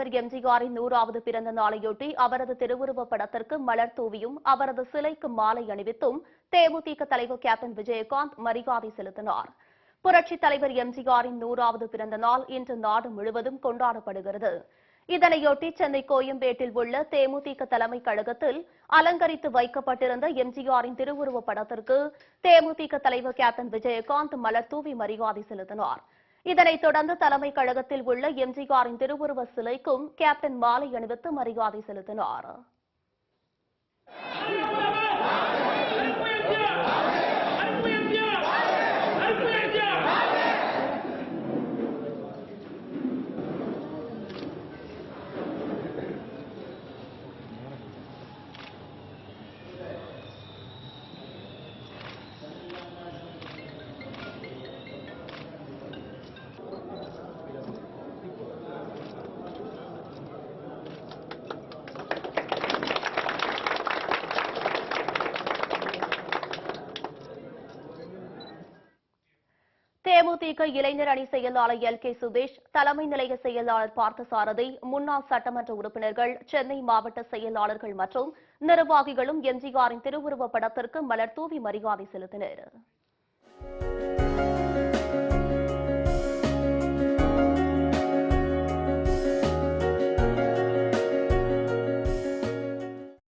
தலைவர் எம்ஜிஆரின் நூறாவது பிறந்த நாளையொட்டி அவரது திருவுருவப் படத்திற்கு மலர் தூவியும் அவரது சிலைக்கு மாலை அணிவித்தும் தேமுதிக தலைவர் கேப்டன் விஜயகாந்த் மரியாதை செலுத்தினார். புரட்சித் தலைவர் எம்ஜிஆரின் நூறாவது பிறந்த நாள் இன்று நாடு முழுவதும் கொண்டாடப்படுகிறது. இதனையொட்டி சென்னை கோயம்பேட்டில் உள்ள தேமுதிக தலைமைக் கழகத்தில் அலங்கரித்து வைக்கப்பட்டிருந்த எம்ஜிஆரின் திருவுருவப் படத்திற்கு தேமுதிக தலைவர் கேப்டன் விஜயகாந்த் மலர் தூவி மரியாதை செலுத்தினாா் இதனைத் தொடர்ந்து தலைமை கழகத்தில் உள்ள எம்ஜிஆரின் திருவுருவ சிலைக்கும் கேப்டன் மாலை அணிவித்து மரியாதை செலுத்தினார். தேமுதிக இளைஞர் அணி செயலாளர் எல். கே. சுதேஷ் தலைமை நிலைய செயலாளர் பார்த்தசாரதி முன்னாள் சட்டமன்ற உறுப்பினர்கள் சென்னை மாவட்ட செயலாளர்கள் மற்றும் நிர்வாகிகளும் எம்ஜிஆரின் திருவுருவப் படத்திற்கு மலர் தூவி மரியாதை செலுத்தினர்.